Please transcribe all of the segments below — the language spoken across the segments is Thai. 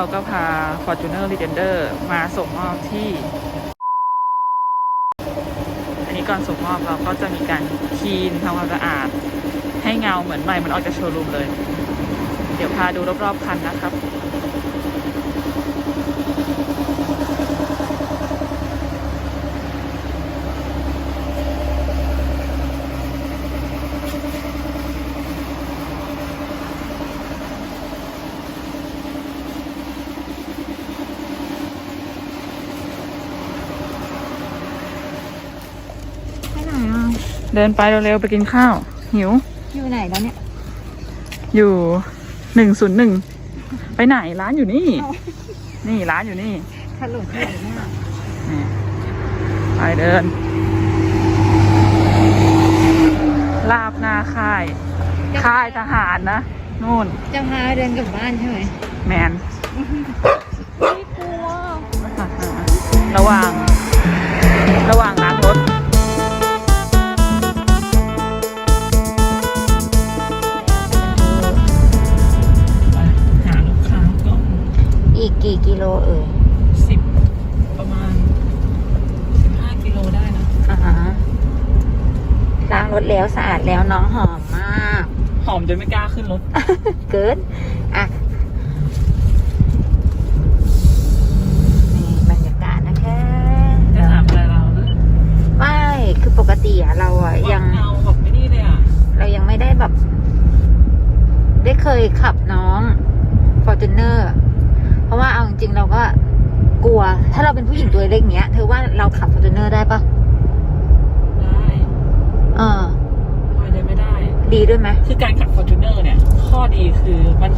เราก็พา Fortuner Legender มาส่งมอบที่ อันนี้ก่อนส่งมอบเราก็จะมีการคีนทำความสะอาด ให้เงาเหมือนใหม่มันออกจากโชว์รูมเลย เดี๋ยวพาดูรอบๆคันนะครับ ไปไหนอะ เดินไปเร็วๆไปกินข้าว หิว อยู่ไหนแล้วเนี่ย อยู่หนึ่งศูนย์หนึ่งไปไหนร้านอยู่นี่ นี่ร้านอยู่นี่ถลุที่ไหนเนี่ยนี่ไปเดิน ลาบหน้าค่าย ค่ายทหารนะนู่นจะพาเดินกลับบ้านใช่ไหมแมนไม่กลัวระหว่าง ระหว่าง กกี่กิโลเอ่ยสิบประมาณสิบห้ากิโลได้นะอ่าฮะล้างรถแล้วสะอาดแล้วน้องหอมมาก หอมจนไม่กล้าขึ้นรถ เกินอะนี่บรรยากาศนะคะจะถามอะไรเรานะไม่คือปกติอะเราอะยัง เงาแบบไม่นี่เลยอะ เรายังไม่ได้แบบ ได้เคยขับน้อง Fortuner เพ ราะว่าเอาจริง ๆ เราก็กลัว ถ้าเราเป็นผู้หญิงตัวเล็กเนี้ย เธอว่าเราขับ Fortuner ได้ปะได้เออพายได้ไม่ได้ ดีด้วยไหมคือการขับ Fortuner เนี่ย ข้อดีคือมัน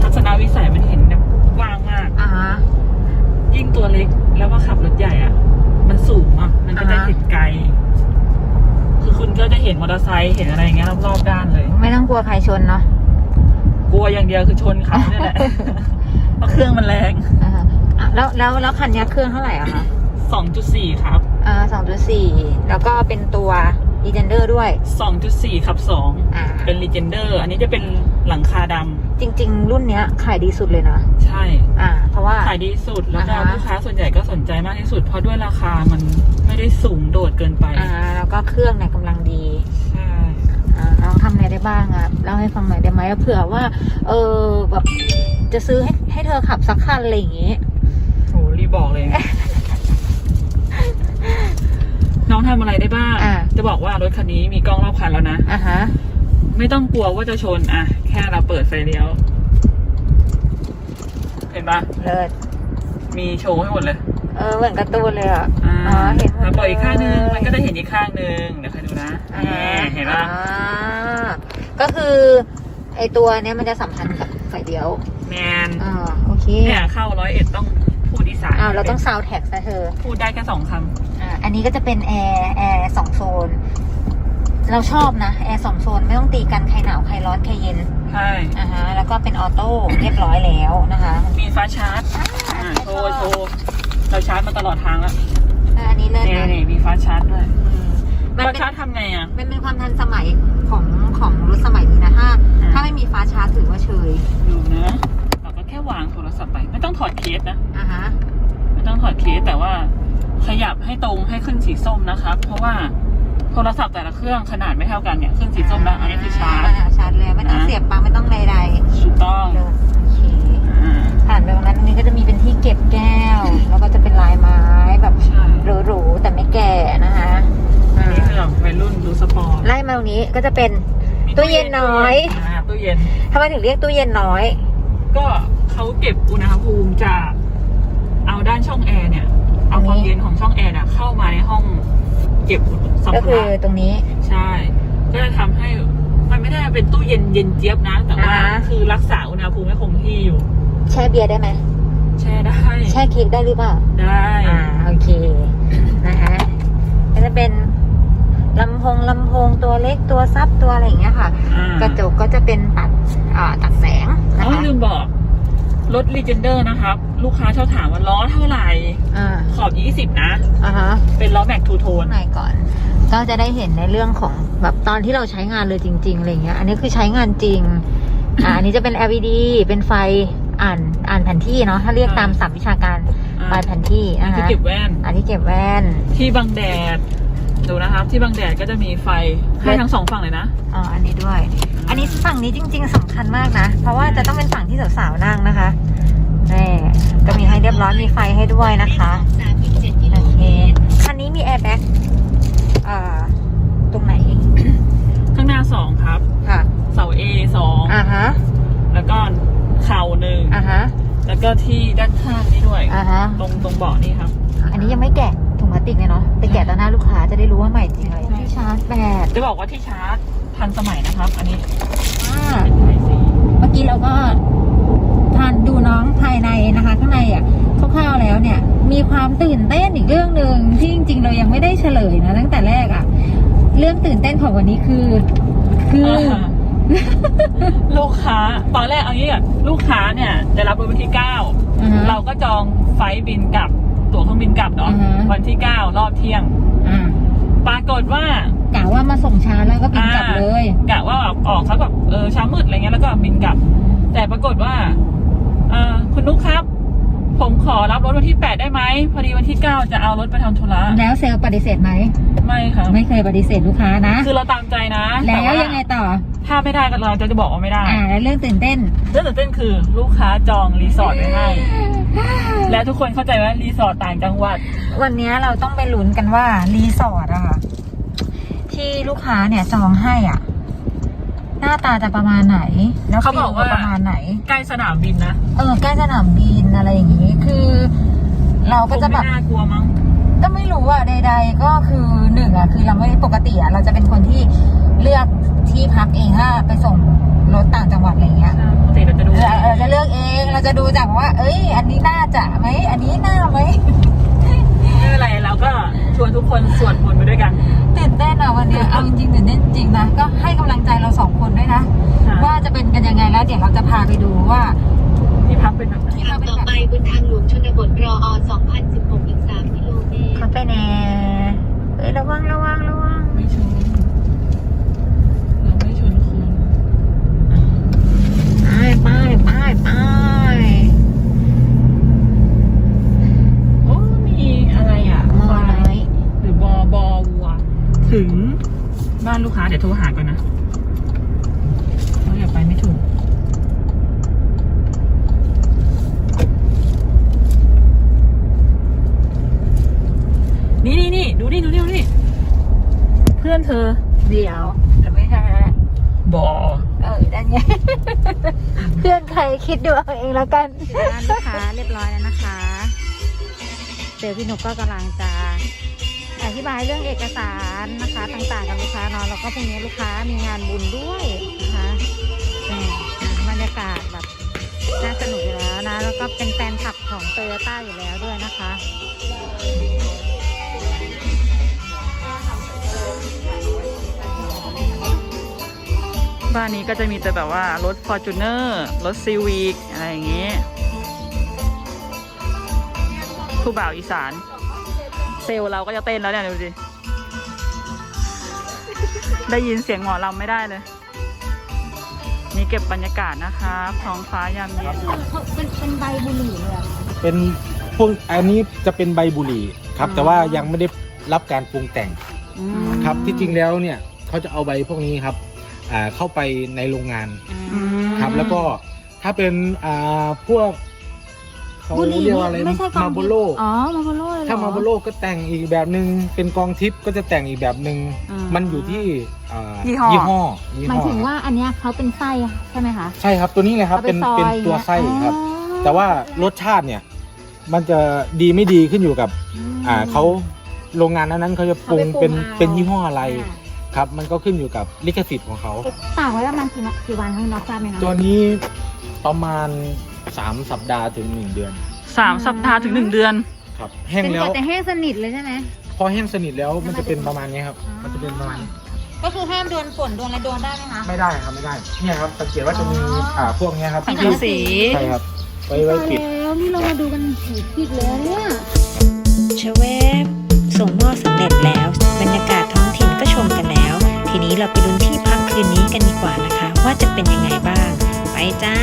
ทัศนวิสัยมันเห็นแบบกว้างมาก อ่าฮะ ยิ่งตัวเล็กแล้วมาขับรถใหญ่อะ มันสูงอะ มันก็จะอ่าฮะ เห็นไกล คือคุณก็จะเห็นมอเตอร์ไซค์เห็นอะไรอย่างเงี้ยรอบๆด้านเลย ไม่ต้องกลัวใครชนเนาะ กลัวอย่างเดียวคือชนเขาเนี่ยแหละ เพราะเครื่องมันแรงอ่าฮะอะ แล้วแล้วแล้วคันเนี้ยเครื่องเท่าไหร่อะคะ2.4 ครับ อ่าสองจุดสี่แล้วก็เป็นตัว e g e n d e r ด้วย 2.4 ครับ อ่า 2 เป็น Legender อันนี้จะเป็นหลังคาดำจริง ๆ รุ่นเนี้ยขายดีสุดเลยนะใช่ อ่า เพราะว่า ขายดีสุด แล้วก็อ่าฮะ ลูกค้าส่วนใหญ่ก็สนใจมากที่สุด เพราะด้วยราคามันไม่ได้สูงโดดเกินไป อ่า แล้วก็เครื่องเนี่ยกำลังดี ใช่ อ่าน้องทำอะไรได้บ้างอะเล่าให้ฟังหน่อยได้ไหมเผื่อว่า เออแบบจะซื้อให้ให้เธอขับสักคันอะไรอย่างงี้ โหรีบบอกเลย น้องทำอะไรได้บ้าง อ่า จะบอกว่ารถคันนี้มีกล้องรอบคันแล้วนะ อะฮะ ไม่ต้องกลัวว่าจะชน อะ แค่เราเปิดไฟเลี้ยว เห็นปะเลิศมีโชว์ให้หมดเลย เออเหมือนการ์ตูนเลยอะ อ่าอ๋อเห็นหมดแล้วปล่อยอีกข้างนึง เลย มันก็ได้เห็นอีกข้างนึง เดี๋ยวใครดูนะอ่านี่เห็นปะอ่าก็คือ ไอตัวเนี้ยมันจะสัมพันธ์กับไฟเดียวแมน อ่าโอเค เนี่ยเข้าร้อยเอ็ดต้อง พูดอีสานอ้าวเราต้องซาวแท็กซะเธอพูดได้แค่สองคอ่าอันนี้ก็จะเป็นแอร์แอร์สองโซน เราชอบนะ แอร์สองโซนไม่ต้องตีกันใครหนาวใครร้อนใครเย็นำใช่ อ่าฮะแล้วก็เป็นออโต้เรียบร้อยแล้วนะคะมีฟ้าชาร์จอ่าโชว์โชว์เราชาร์จมาตลอดทางแล้วเอออันนี้เลิศนี่นะนี่มีฟ้าชาร์จด้วยอืมมันฟ้าเป็น ชาร์จทำไงอะ มันเป็นความทันสมัยของของรถสมัยนี้นะถ้าอ่าถ้าไม่มีฟ้าชาร์จถือว่าเชยดูนะเราก็แค่วางโทรศัพท์ไป ไม่ต้องถอดเคสนะ อ่าฮะไม่ ต้องถอดเคสแต่ว่าขยับให้ตรงให้ขึ้นสีส้มนะครับเพราะว่าโทรศัพท์แต่ละเครื่องขนาดไม่เท่ากันเนี่ยขึ้นสีส้มแล้วอันนี้คือชาร์จชาร์จเลยไม่ต้องนะเสียบปลั๊กไม่ต้องใดถูกต้องๆเลยโอเคอ่าผ่านไปตรงนั้นตรงนี้ก็จะมีเป็นที่เก็บแก้ว แล้วก็จะเป็นลายไม้แบบใช่หรูๆแต่ไม่แก่นะคะอันนี้คือแบบวัยรุ่นดูสปอร์ตไล่มาตรงนี้ก็จะเป็นมีตู้เย็นน้อยาตู้เย็นทำไมถึงเรียกตู้เย็นน้อย ก็เขาเก็บอุณหภูมิจาก เอาด้านช่องแอร์เนี่ย เอาความเย็นของช่องแอร์เนี่ยเข้ามาในห้องเก็บสัมก็ภาคือระตรงนี้ ใช่ ก็จะทำให้มันไม่ได้เป็นตู้เย็นเย็นเจี๊ยบนะ แต่ว่าอ่าฮะคือรักษาอุณหภูมิให้คงที่อยู่ แช่เบียร์ได้ไหมแช่ได้ แช่เค้กได้หรือเปล่า ได้ อ่า โอเค นะคะก็จะเป็นลำโพงลำโพงตัวเล็กตัวซับตัวอะไรอย่างเงี้ยค่ะอ่ากระจกก็จะเป็นตัดอ่าตัดแสงนะอ๋อคะลืมบอก รถ Legender นะครับ ลูกค้าชอบถามว่าล้อเท่าไหร่ อ่าขอบ 20 นะ อ่าฮะเป็นล้อแม็กทูโทนข้างในก่อน ก็จะได้เห็นในเรื่องของแบบตอนที่เราใช้งานเลยจริงๆอะไรเงี้ย อันนี้คือใช้งานจริง อ่าอันนี้จะเป็น LED เป็นไฟอ่านอ่านานแผนที่เนาะถ้าเรียกตามศัพท์วิชาการอ่าบานแผนที่อันนะที่คะเก็บแว่น อันที่เก็บแว่น ที่บังแดด ดูนะครับ ที่บังแดดก็จะมีไฟให้ทั้งสองฝั่งเลยนะ อ๋อ อันนี้ด้วย อันนี้ฝั่งนี้จริง ๆสำคัญมากนะ เพราะว่าจะต้องเป็นฝั่งที่สาวๆนั่งนะคะนี่ก็มีให้เรียบร้อยมีไฟให้ด้วยนะคะโอเคคันนี้มีแอร์แบ็กเอ่อตรงไหน ข้างหน้าสองครับ ค่ะ เสา A สองอ่าฮะ แล้วก็เข่าหนึ่งอ่าฮะ แล้วก็ที่ด้านข้างนี่ด้วย อ่าฮะ ตรงตรงเบาะนี่ครับ อันนี้ยังไม่แกะ ถุงพลาสติกเลยเนาะไปแกะต่อหน้าลูกค้าจะได้รู้ว่าใหม่จริงอะไรที่ชาร์จแบตจะบอกว่าที่ชาร์จทันสมัยนะครับ อันนี้อ่าเป็นไทยซีเมื่อกี้เราก็ทานดูน้องภายในนะคะ ข้างในอะคร่าวๆแล้วเนี่ย มีความตื่นเต้นอีกเรื่องหนึ่งที่จริง ๆ เรายังไม่ได้เฉลยนะตั้งแต่แรกอะ เรื่องตื่นเต้นของวันนี้คือ คืออ่าลูกค้าตอนแรกเอางี้ก่อนลูกค้าเนี่ย จะรับวันที่เก้าอ่าฮะเราก็จองไฟล์บินกลับ ตั๋วเครื่องบินกลับเนาะอือฮะวันที่เก้ารอบเที่ยง อ่าปรากฏว่ากะว่ามาส่งช้าแล้วก็บินกลับเลยกะว่าแบบออกสักแบบเออเช้ามืดอะไรเงี้ยแล้วก็บินกลับ แต่ปรากฏว่าเอ่อคุณนุ๊กครับ ผมขอรับรถวันที่แปดได้ไหม พอดีวันที่เก้าจะเอารถไปทำธุระแล้วเซลล์ปฏิเสธไหม ไม่ค่ะไม่เคยปฏิเสธลูกค้านะ คือเราตามใจนะแล้ต่วยังไงต่อ ถ้าไม่ได้ก็เราจะจะบอกว่าไม่ได้ อ่าแล้วเรื่องตื่นเต้น เรื่องตื่นเต้นคือลูกค้าจองรีสอร์ทไว้ให้ และทุกคนเข้าใจว่ารีสอร์ทต่างจังหวัด วันนี้เราต้องไปลุ้นกันว่ารีสอร์ทอะค่ะที่ลูกค้าเนี่ยจองให้อะ หน้าตาจะประมาณไหน แล้วเขาบอกว่า ฟิลประมาณไหน ใกล้สนามบินนะเออใกล้สนามบินอะไรอย่างงี้ คือ เราก็จะแบบ คงไม่น่ากลัวมั้ง ก็ไม่รู้อะใด ๆ ก็คือหนึ่งอะคือเราไม่ปกติอะเราจะเป็นคนที่เลือกที่พักเองถ้าไปส่งรถต่างจังหวัดอะไรเงี้ยปกติเราจะดู เราเราจะเลือกเองเราจะดูจากว่า เอ้ย อันนี้น่าจะไหมอันนี้น่าไหม ไม่เป็นไรเราก็ชวนทุกคนสวดมนต์ไปด้วยกัน ตื่นเต้นอะวันเนี้ยเอาจริงๆตื่นเต้นจริงนะก็ให้กำลังใจเราสองคนด้วยนะว่าจะเป็นกันยังไงแล้วเดี๋ยวเราจะพาไปดูว่าที่พักเป็นแบบไหน ขับต่อไปบนทางหลวงชนบทรอ2016 อีก 3 กิโลเมตรเขาไปแน่เอ้ยระวังระวังระวัง ไม่ชนเราไม่ชนคน ไปไปไปไป โอ้มีอะไรอะ มอน้อย หรือบอบอวัวถึงบ้านลูกค้าเดี๋ยวโทรหาก่อนนะเราอย่าไปไม่ถูก นี่นี่นี่ดูนี่ดูนี่ดูนี่ เพื่อนเธอ เดี๋ยวแต่ไม่ใช่แล้วบอเออด้านนี้เพื่อนใครคิดดูเอาเองแล้วกันร้านลูกค้าเรียบร้อยแล้วนะคะเซลลพี่นกก็กำลังจะอ ธิบายเรื่องเอกสารนะคะ ต่างๆกับลูกค้าเนาะแล้วก็พรุ่งนี้ลูกค้ามีงานบุญด้วยนะคะบรรยากาศแบบน่าสนุกอยู่แล้วนะ แล้วก็เป็นแฟนคลับของโตโยต้าอยู่แล้วด้วยนะคะบ้านนี้ก็จะมีแต่แบบว่ารถ f o r t u n e r รถ Civic อะไรอย่างเงี้ยผู้บ่าวอีสาน เซลลเราก็จะเต้นแล้วเนี่ยดูสิได้ยินเสียงหมอลำไม่ได้เลย นี่เก็บบรรยากาศนะครับท้องฟ้ายามเย็นเป็นเป็นใบบุหรี่เลยอะเป็นพวกอันนี้จะเป็นใบบุหรี่ครับอืมแต่ว่ายังไม่ได้รับการปรุงแต่งครับที่จริงแล้วเนี่ยเขาจะเอาใบพวกนี้ครับอ่าเข้าไปในโรงงานอืมครับแล้วก็ถ้าเป็นอ่าพวก เขาบุหรี่เรียกว่าอะไรไม่ใช่กองมาโบโล อ๋อมาโบโลเลยเหรอ ถ้ามาโบโลก็แต่งอีกแบบหนึ่งเป็นกองทิพย์ก็จะแต่งอีกแบบหนึ่งอืมมันอยู่ที่อ่ายี่ห้อ ยี่ห้อยี่หมายห้อถึงว่าอันเนี้ยเขาเป็นไส้อะใช่ไหมคะใช่ครับตัวนี้เลยครับอาไเป็นซอยเป็นตัวไส้อย่างเงี้ยครับ อ๋อแต่ว่ารสชาติเนี่ย มันจะดีไม่ดีขึ้นอยู่กับอ่าเขาโรงงานนั้นๆเขาจะปรุงเป็นเป็นยี่ห้ออะไราครับ มันก็ขึ้นอยู่กับลิขสิทธิ์ของเขา ตากไว้ประมาณกี่วันกี่วันคะคุณน็อกทราบไหมคะตัวนี้ประมาณ 3สัปดาห์ถึง1เดือน สามสัปดาห์ถึงหนึ่งเดือน ครับ แห้งเป็นแล้กวว่าจะแห้งสนิทเลยใช่ไหมพอแห้งสนิทแล้วมันจะเป็นประมาณนี้ครับอ๋อมันจะเป็นประมาณนี้ก็คือห้ามโดนฝนโดนอะไรโดนได้ไหมคะ ไม่ได้ครับไม่ได้ เนี่ยครับสังเกตว่าจะมีอ๋ออ่อ่าพวกเนี้ยครับสังกะสี ใช่ครับ ไว้ไว้ปิด แล้วนี่เรามาดูกันผิดผิดเลยเนี่ย เชเวฟส่งหม้อสำเร็จแล้ว บรรยากาศท้องถิ่นก็ชมกันแล้ว ทีนี้เราไปลุ้นที่พักคืนนี้กันดีกว่านะคะ ว่าจะเป็นยังไงบ้าง ไปจ้า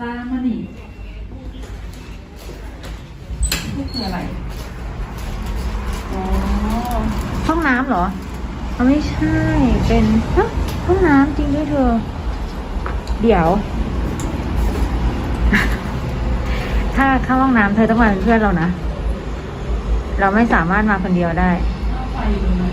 ตามมานี่นี่คืออะไรอ๋อห้องน้ำเหรอเอาไม่ใช่ เป็นฮะห้องน้ำจริงด้วยเธอ เดี๋ยว ถ้าเข้าห้องน้ำเธอต้องมาเป็นเพื่อนเรานะ เราไม่สามารถมาคนเดียวได้ ไฟอยู่ตรงไหน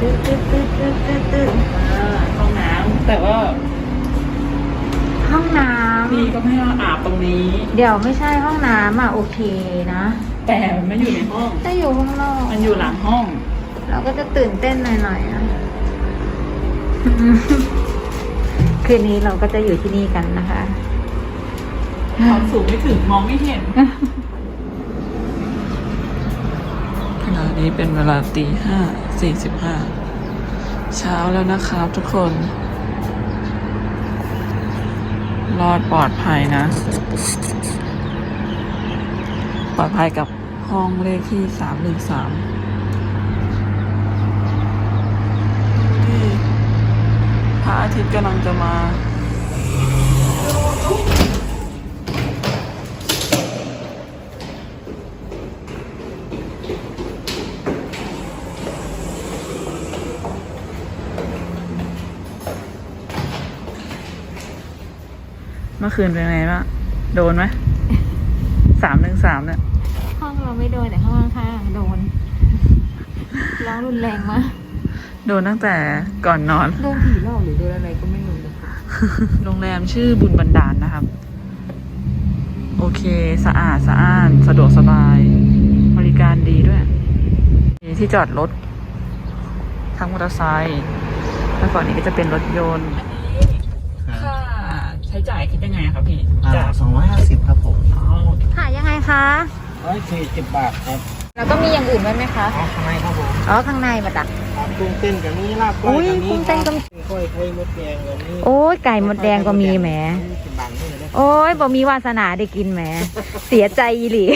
ตึ๊ดตึ๊ดตึ๊ดตึ๊ดตึ๊ดตึ๊ด อ่าห้องน้ำแต่ว่า ห้องน้ พี่ ก็ไม่ให้อาบตรงนี้ำเดี๋ยวไม่ใช่ห้องน้ำอะโอเคนะแต่มันไม่อยู่ในห้อง ถ้าอยู่ข้างนอกมันอยู่หลังห้อง เราก็จะตื่นเต้นหน่อยๆนะคืนนี้เราก็จะอยู่ที่นี่กันนะคะ ความสูงไม่ถึงมองไม่เห็นขณะนี้เป็นเวลาตีห้าสี่สิบห้าเช้าแล้วนะครับทุกคน รอดปลอดภัยนะ ปลอดภัยกับห้องเลขที่สามหนึ่งสามที่พระอาทิตย์กำลังจะมา เมื่อคืนเป็นไงบ้างโดนไหมสามหนึ่งสามเนี่ย ห้องเราไม่โดนแต่ห้องข้างๆโดน ร้องรุนแรงมาก โดนตั้งแต่ก่อนนอน โดนผีหลอกหรือโดนอะไรก็ไม่รู้เลยโรงแรมชื่อบุญบันดาลนะครับ โอเค สะอาดสะอ้าน สะดวกสบาย บริการดีด้วยมีที่จอดรถ ทั้งมอเตอร์ไซค์แล้วก่อนนี้ก็จะเป็นรถยนต์ค่า ใช้จ่ายคิดยังไงครับพี่อ่าสองร้อยห้าสิบครับผมอ๋อค่ะยังไงคะ ร้อยสี่สิบบาทครับแล้วก็มีอย่างอื่นด้วยไหมคะอ๋อข้างในครับผมอ๋อ ข้างในมาดัก ครับกุ้งเต้นกับนี้ลาบก้อยอุ้ยกับนี้กุ้งเต้นก็มีก้อยไข่มดแดงกับนี้โอ้ยไก่มดแดงก็มีแหม สิบบาทนี่เลยนะโอ้ยบ่มีวาสนาได้กินแหม เสียใจอีหลี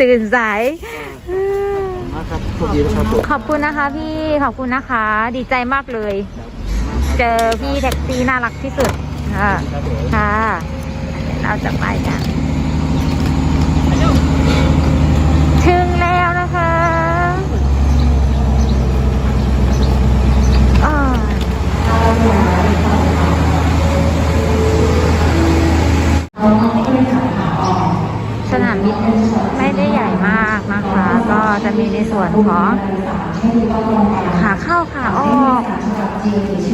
ตื่นสาย มาครับโชคดีนะครับผมขอบคุณนะคะพี่ ขอบคุณนะคะ ดีใจมากเลย เจอพี่แท็กซี่น่ารักที่สุด ค่ะ ค่ะเดี๋ยวเราจะไปกัน ถึงแล้วนะคะอ่าสนามบินไม่ได้ใหญ่มากนะคะ ก็จะมีในส่วนของขาเข้าขาออก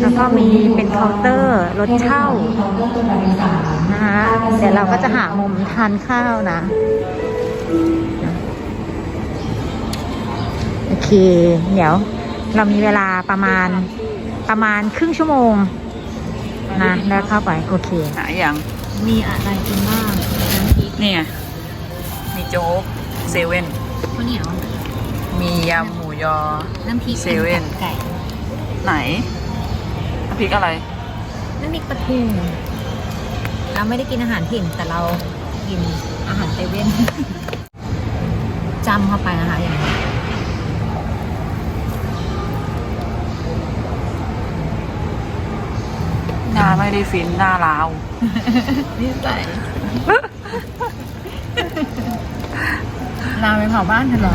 แล้วก็มีเป็นเคาน์เตอร์รถเช่านะคะเดี๋ยวเราก็จะหามุมทานข้าวนะ โอเค เดี๋ยวเรามีเวลาประมาณประมาณครึ่งชั่วโมงนะแล้วเข้าไป โอเค หาอย่าง มีอะไรกินบ้างน้ำพริกนี่ไงมีโจ๊กเซเว่นข้าวเหนียว มียำหมูยอน้ำพริกเซเว่นไก่ ไหนน้ำพริกอะไรน้ำพริกปลาทูเราไม่ได้กินอาหารถิ่นแต่เรากินอาหารเซเว่นจำเข้าไปนะคะอย่างนี้หน้าไม่ได้ฟินหน้าลาวนี่ใส่ลาไปเผาบ้านเธอเหรอ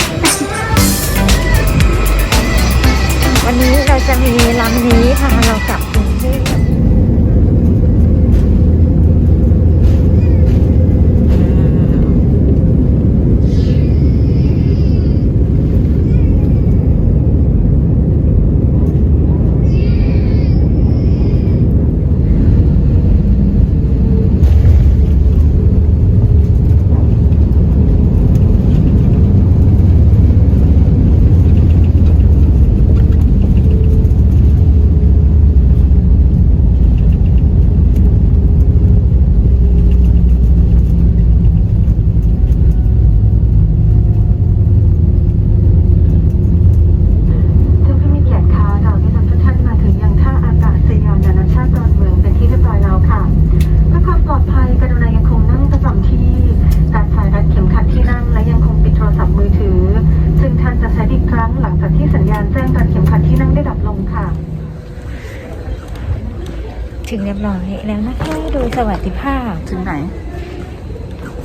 ถึงเรียบร้อยแล้วนะคะโดยสวัสดิภาพ ถึงไหน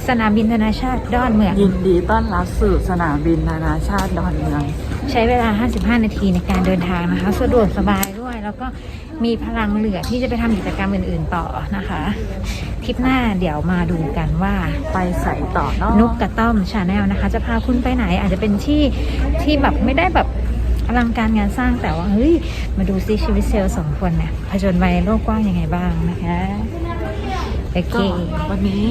สนามบินนานาชาติดอนเมือง ยินดีต้อนรับสู่สนามบินนานาชาติดอนเมือง ใช้เวลา 55 นาทีในการเดินทางนะคะ สะดวกสบายด้วย แล้วก็มีพลังเหลือที่จะไปทำกิจกรรมอื่น ๆ ต่อนะคะ ทริปหน้าเดี๋ยวมาดูกันว่าไปใส่ต่อเนาะนุกกระต้อมชาแนลนะคะ จะพาคุณไปไหนอาจจะเป็นที่ที่แบบไม่ได้แบบ อลังการงานสร้างแต่ว่าเฮ้ยมาดูซิชีวิตเซลล์สองคนเนี่ยผจญภัยโลกกว้างยังไงบ้างนะคะโอเคก็วันนี้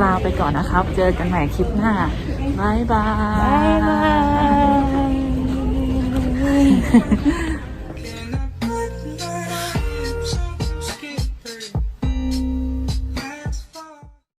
ลาไปก่อนนะครับ เจอกันใหม่คลิปหน้าบายบาย บายบาย